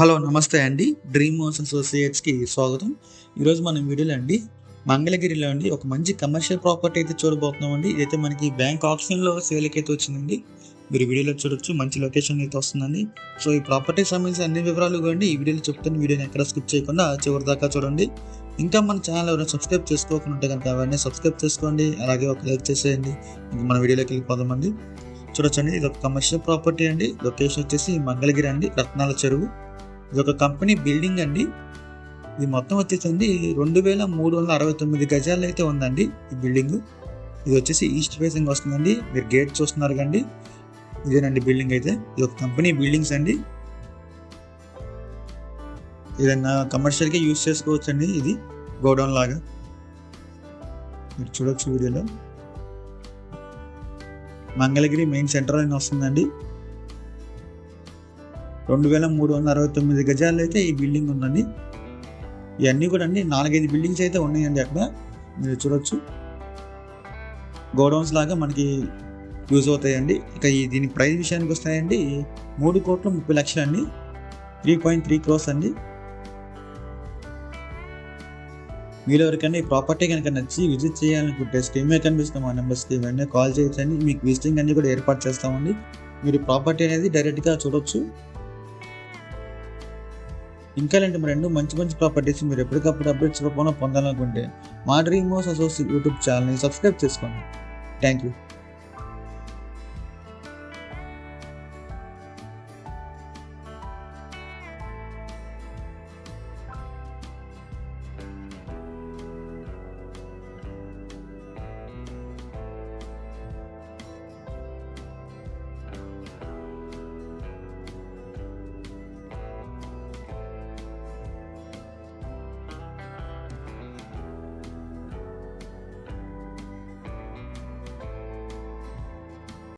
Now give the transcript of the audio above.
Hello నమస్తే అండి. Dream house అసోసియేట్స్కి స్వాగతం. ఈరోజు మన వీడియోలో అండి మంగళగిరిలో అండి ఒక మంచి కమర్షియల్ ప్రాపర్టీ అయితే చూడబోతున్నాం అండి ఇదైతే మనకి బ్యాంక్ ఆప్షన్లో సేల్కి అయితే వచ్చిందండి. మీరు వీడియోలో చూడొచ్చు మంచి లొకేషన్ అయితే వస్తుందండి. సో ఈ ప్రాపర్టీ సంబంధించిన అన్ని వివరాలు కూడా ఈ వీడియోలో చెప్తాను. వీడియోని ఎక్కడ స్కిప్ చేయకుండా చివరి దాకా చూడండి. ఇంకా మన ఛానల్ ఎవరైనా సబ్స్క్రైబ్ చేసుకోకుండా కనుక అవన్నీ సబ్స్క్రైబ్ చేసుకోండి. అలాగే ఒక లైక్ చేసేయండి. ఇంకా మన వీడియోలోకి వెళ్ళిపోదామండి. చూడొచ్చండి ఇది ఒక కమర్షియల్ ప్రాపర్టీ అండి. లొకేషన్ వచ్చేసి మంగళగిరి అండి రత్నాల చెరువు. ఇది ఒక కంపెనీ బిల్డింగ్ అండి. ఇది మొత్తం వచ్చేసండి రెండు వేల మూడు వందల అరవై తొమ్మిది గజాలు అయితే ఉందండి ఈ బిల్డింగ్. ఇది వచ్చేసి ఈస్ట్ ఫేసింగ్ వస్తుందండి. మీరు గేట్ చూస్తున్నారు కండి ఇదేనండి బిల్డింగ్ అయితే. ఇది ఒక కంపెనీ బిల్డింగ్స్ అండి. ఏదైనా కమర్షియల్గా యూజ్ చేసుకోవచ్చు అండి ఇది. గోడౌన్ లాగా. మీరు చూడొచ్చు వీడియోలో. మంగళగిరి మెయిన్ సెంటర్ అని వస్తుందండి. రెండు వేల మూడు వందల అరవై తొమ్మిది గజాలు అయితే ఈ బిల్డింగ్ ఉందండి. ఇవన్నీ కూడా అండి నాలుగైదు బిల్డింగ్స్ అయితే ఉన్నాయండి అక్కడ. మీరు చూడొచ్చు. గోడౌన్స్ లాగా మనకి యూజ్ అవుతాయండి. ఇక ఈ దీని ప్రైస్ విషయానికి వస్తాయండి మూడు కోట్ల ముప్పై లక్షలు అండి. త్రీ పాయింట్ త్రీ క్రోస్ అండి. మీరు ఎవరికైనా ఈ ప్రాపర్టీ కనుక నచ్చి విజిట్ చేయాలనుకుంటే స్క్రీన్ మీద మా నెంబర్స్కి వెంటనే కాల్ చేయొచ్చండి. మీకు విజిటింగ్ అన్ని కూడా ఏర్పాటు చేస్తామండి. మీరు ప్రాపర్టీ అనేది డైరెక్ట్గా చూడొచ్చు. ఇంకా ఇలాంటి మరి రెండు మంచి మంచి ప్రాపర్టీస్ మీరు ఎప్పటికప్పుడు అప్డేట్స్ రూపంలో పొందాలనుకుంటే మా డ్రీమ్ హౌస్ అసోసియేట్ యూట్యూబ్ ఛానల్ని సబ్స్క్రైబ్ చేసుకోండి. Thank you